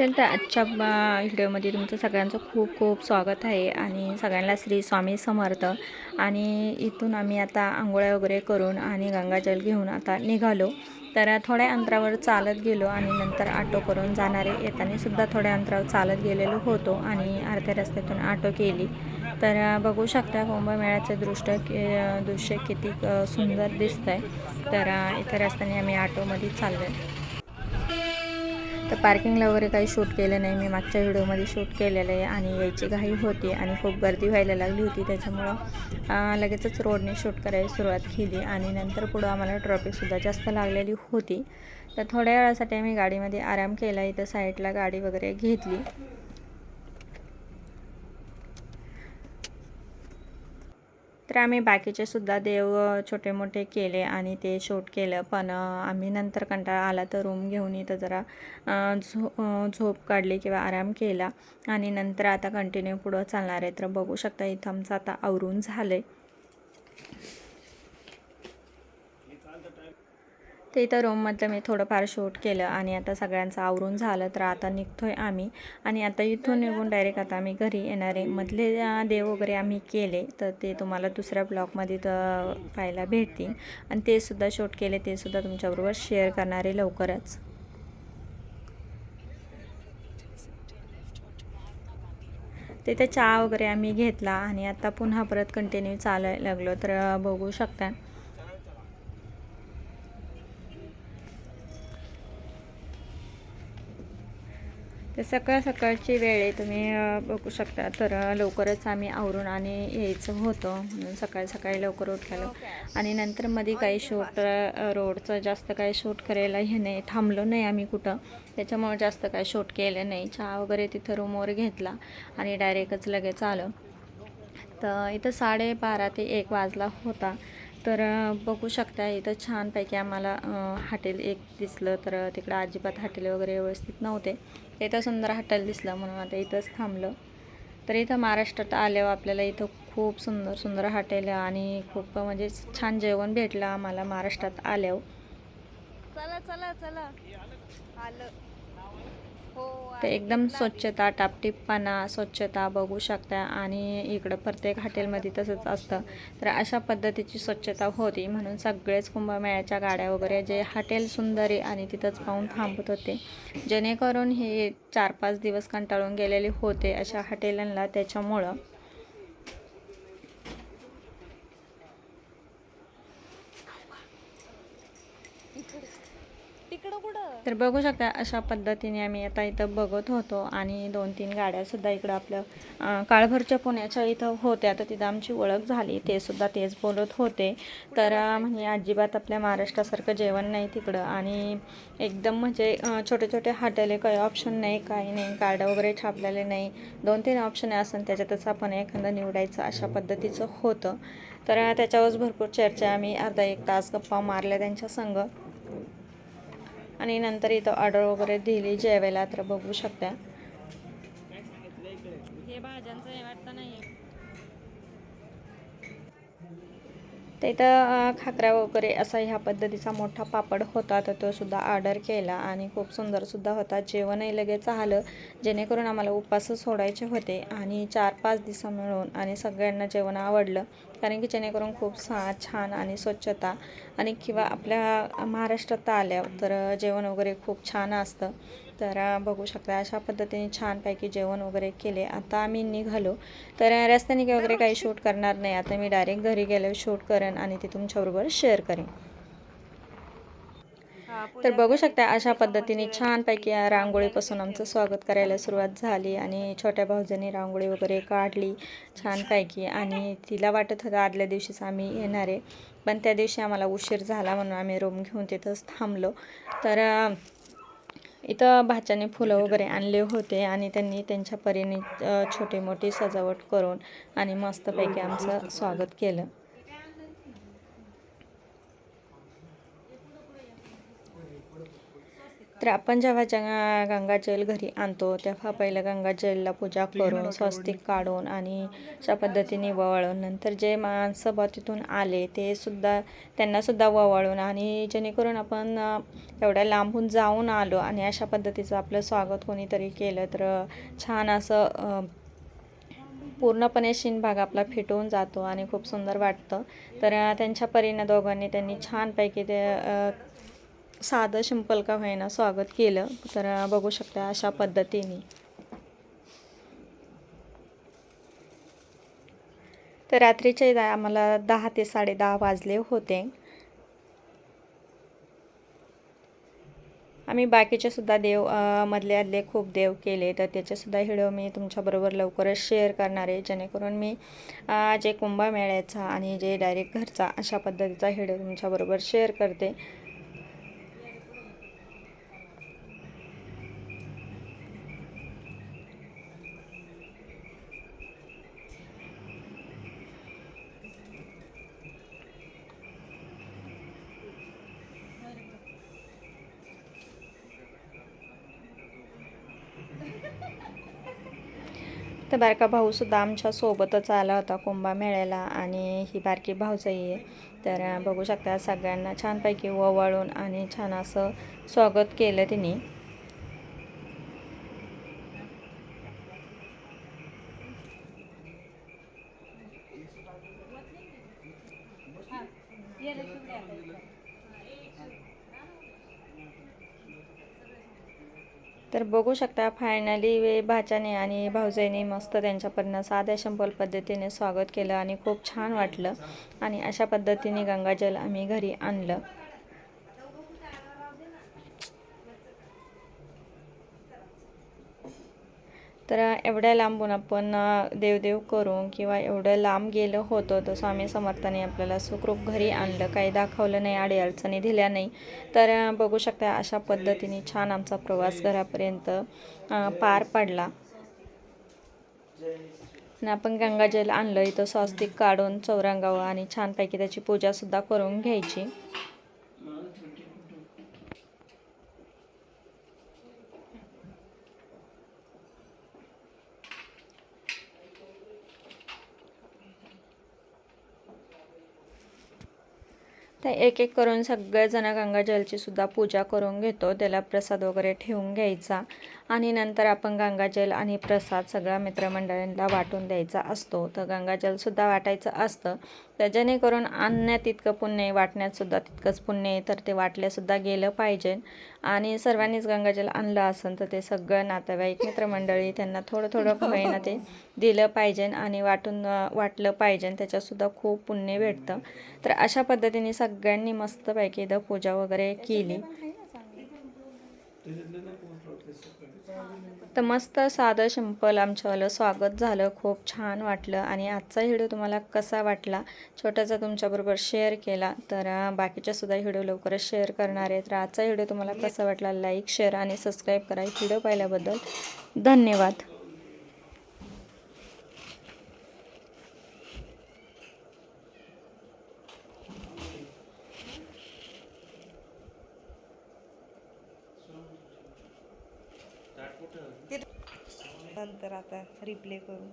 तर आजच्या व्हिडिओमध्ये तुमचं सगळ्यांचं खूप खूप स्वागत आहे आणि सगळ्यांना श्री स्वामी समर्थ. आणि इथून आम्ही आता आंघोळ्या वगैरे करून आणि गंगाजल घेऊन आता निघालो. तर थोड्या अंतरावर चालत गेलो आणि नंतर ऑटो करून जाणारे येताना सुद्धा थोड्या अंतरावर चालत गेलेलो होतो आणि अर्ध्या रस्त्यातून ऑटो केली. तर बघू शकता कुंभमेळ्याचं दृष्ट दृश्य किती सुंदर दिसतं आहे तर इथं रस्त्याने आम्ही ऑटोमध्ये चाललो आहे तर पार्किंगला वगैरे काही शूट केलं नाही. मी मागच्या व्हिडिओमध्ये शूट केलेलं आहे आणि यायची घाई होती आणि खूप गर्दी व्हायला लागली होती. त्याच्यामुळं लगेचच रोडने शूट करायला सुरुवात केली आणि नंतर पुढं आम्हाला ट्रॉफिकसुद्धा जास्त लागलेली होती. तर थोड्या वेळासाठी आम्ही गाडीमध्ये आराम केला. इथं साईडला गाडी वगैरे घेतली. तर आम्ही बाकीचे सुद्धा देव छोटे मोठे केले आणि ते शूट केलं. पण आम्ही नंतर कंटाळा आला तर रूम घेऊन इथं जरा झो झोप काढली किंवा आराम केला. आणि नंतर आता कंटिन्यू पुढं चालणार आहे. तर बघू शकता इथं आमचं आता आवरून झालं आहे ते इथं रूममधलं मी थोडंफार शूट केलं आणि आता सगळ्यांचं आवरून झालं तर आता निघतोय आम्ही. आणि आता इथून निघून डायरेक्ट आता आम्ही घरी येणार आहे. मधले देव वगैरे आम्ही केले तर ते तुम्हाला दुसऱ्या ब्लॉगमध्ये तर पाहायला भेटतील. आणि ते सुद्धा शूट केले ते सुद्धा तुमच्याबरोबर शेअर करणार आहे लवकरच. तिथे चहा वगैरे आम्ही घेतला आणि आता पुन्हा परत कंटिन्यू चालायला लागलो. तर बघू शकता. तर सकाळ सकाळची वेळ आहे तुम्ही बघू शकता. तर लवकरच आम्ही आवरून आणि यायचं होतं. म्हणून सकाळी सकाळी लवकर उठलेलो. आणि नंतर मध्ये काही शूट रोडचं जास्त काही शूट करायला हे नाही थांबलो नाही आम्ही कुठं. त्याच्यामुळे जास्त काही शूट केलं नाही. चहा वगैरे तिथं रूमवर घेतला आणि डायरेक्टच लगेच आलं. तर इथं साडेबारा ते एक वाजला होता. तर बघू शकता इथं छानपैकी आम्हाला हॉटेल एक दिसलं. तर तिकडं अजिबात हॉटेल वगैरे व्यवस्थित नव्हते. इथं सुंदर हॉटेल दिसलं म्हणून आता इथंच थांबलं. तर इथं महाराष्ट्रात आल्यावर आपल्याला इथं खूप सुंदर सुंदर हॉटेल आणि खूप म्हणजे छान जेवण भेटलं आम्हाला महाराष्ट्रात आल्यावर. चला चला चला. आलं. हो तर एकदम स्वच्छता टापटीपणा स्वच्छता बघू शकता आणि इकडं प्रत्येक हॉटेलमध्ये तसंच असतं. तर अशा पद्धतीची स्वच्छता होती म्हणून सगळेच कुंभमेळ्याच्या गाड्या वगैरे जे हॉटेल सुंदर आहे आणि तिथंच पाहून थांबत होते. जेणेकरून हे चार पाच दिवस कंटाळून गेलेले होते अशा हॉटेलांना त्याच्यामुळं. तिकडं कुठं? तर बघू शकता अशा पद्धतीने आम्ही आता इथं बघत होतो आणि दोन तीन गाड्यासुद्धा इकडं आपल्या काळभरच्या पुण्याच्या इथं होत्या. तर तिथं आमची ओळख झाली. ते सुद्धा तेच बोलत होते. तर म्हणजे अजिबात आपल्या महाराष्ट्रासारखं जेवण नाही तिकडं. आणि एकदम म्हणजे छोटे छोटे हॉटेल काही ऑप्शन नाही काही नाही. कार्ड वगैरे छापलेले नाही. दोन तीन ऑप्शन असून त्याच्यातच आपण एखादं निवडायचं अशा पद्धतीचं होतं. तर त्याच्यावरच भरपूर चर्चा आम्ही अर्धा एक तास गप्पा मारल्या त्यांच्या संग. आणि नंतर इथं ऑर्डर वगैरे दिली जेवायला तर बघू शकता. तर इथं खाकरा वगैरे असा ह्या पद्धतीचा मोठा पापड होता. तर तो सुद्धा ऑर्डर केला आणि खूप सुंदरसुद्धा होता. जेवणही लगेच आलं जेणेकरून आम्हाला उपवास सोडायचे होते आणि चार पाच दिवस मिळून आणि सगळ्यांना जेवण आवडलं. कारण की जेणेकरून खूप सा छान आणि स्वच्छता आणि किंवा आपल्या महाराष्ट्रात आल्यावर तर जेवण वगैरे खूप छान असतं. तर बघू शकता अशा पद्धतीने छानपैकी जेवण वगैरे केले. आता आम्ही निघालो. तर रस्त्याने काही वगैरे काही शूट करणार नाही. आता मी डायरेक्ट घरी गेल्यावर शूट करेन आणि ते तुमच्याबरोबर शेअर करेन. तर बघू शकता अशा पद्धतीने छानपैकी रांगोळीपासून आमचं स्वागत करायला सुरुवात झाली आणि छोट्या भाऊजांनी रांगोळी वगैरे काढली छानपैकी आणि तिला वाटत होतं आदल्या दिवशीच आम्ही येणार आहे. पण त्या दिवशी आम्हाला उशीर झाला म्हणून आम्ही रूम घेऊन तिथंच थांबलो. तर इथं भाच्याने फुलं वगैरे आणले होते आणि त्यांनी त्यांच्या परीने छोटी मोठी सजावट करून आणि मस्तपैकी आमचं स्वागत केलं. तर आपण जेव्हा जंगा गंगाजल घरी आणतो तेव्हा पहिलं गंगाजलला पूजा करून स्वस्तिक काढून आणि अशा पद्धतीने ववाळून नंतर जे माणसं बा तिथून आले ते सुद्धा त्यांनासुद्धा ववाळून आणि जेणेकरून आपण एवढ्या लांबून जाऊन आलो आणि अशा पद्धतीचं आपलं स्वागत कोणीतरी केलं तर छान असं पूर्णपणे शिन भाग आपला फिटवून जातो आणि खूप सुंदर वाटतं. तर त्यांच्या परीनं दोघांनी त्यांनी छानपैकी ते साधं शिंपल का होईना स्वागत केलं तर बघू शकता अशा पद्धतीने. तर रात्रीचे आम्हाला दहा ते साडेदहा वाजले होते. आम्ही बाकीचे सुद्धा देव मधले आदले खूप देव केले तर त्याचेसुद्धा व्हिडिओ मी तुमच्याबरोबर लवकरच शेअर करणार आहे. जेणेकरून मी जे जे कुंभमेळ्याचा आणि जे डायरेक्ट घरचा अशा पद्धतीचा व्हिडिओ तुमच्याबरोबर शेअर करते. तर बारका भाऊसुद्धा आमच्या सोबतच आला होता कुंभमेळ्याला आणि ही बारकी भाऊजाई आहे. तर बघू शकता सगळ्यांना छानपैकी ओवाळून आणि छान असं स्वागत केलं तिने. तर बघू शकता फायनली वे भाच्याने आणि भाऊजाईने मस्त त्यांच्यापर्यंत साध्या शंपल पद्धतीने स्वागत केलं आणि खूप छान वाटलं. आणि अशा पद्धतीने गंगाजल आम्ही घरी आणलं. तर एवढ्या लांबून आपण देवदेव करून किंवा एवढं लांब गेलं होतं तर स्वामी समर्थाने आपल्याला सुखरूप घरी आणलं. काही दाखवलं नाही अडीअडचणी दिल्या नाही. तर बघू शकता अशा पद्धतीने छान आमचा प्रवास घरापर्यंत पार पडला. आणि आपण गंगाजल आणलं इथं स्वस्तिक काढून चौरंगावं आणि छानपैकी त्याची पूजासुद्धा करून घ्यायची. तर एक एक करून सगळेजण गंगाजलची सुद्धा पूजा करून घेतो. त्याला प्रसाद वगैरे ठेवून घ्यायचा. आणि नंतर आपण गंगाजल आणि प्रसाद सगळ्या मित्रमंडळींना वाटून द्यायचा असतो. तर गंगाजलसुद्धा वाटायचं असतं. तर जेणेकरून आणण्यात तितकं पुण्य वाटण्यातसुद्धा तितकंच पुण्य आहे तर ते वाटल्यासुद्धा गेलं पाहिजे. आणि सर्वांनीच गंगाजल आणलं असेल तर ते सगळं नातेवाईक मित्रमंडळी त्यांना थोडं थोडं का होईना ते दिलं पाहिजे आणि वाटून वाटलं पाहिजे. त्याच्यातसुद्धा खूप पुण्य भेटतं. तर अशा पद्धतीने सगळ्यांनी मस्तपैकी इथं पूजा वगैरे केली. तर मस्त साधं सिंपल आमच्यावालं स्वागत झालं. खूप छान वाटलं. आणि आजचा व्हिडिओ तुम्हाला कसा वाटला छोटासा तुमच्याबरोबर शेअर केला. तर बाकीच्यासुद्धा बाकीच्या सुद्धा व्हिडिओ लवकरच शेअर करणार आहे तर आजचा व्हिडिओ तुम्हाला कसा वाटला लाईक शेअर आणि सबस्क्राईब करा. व्हिडिओ पाहिल्याबद्दल धन्यवाद. नंतर आता रिप्ले करू.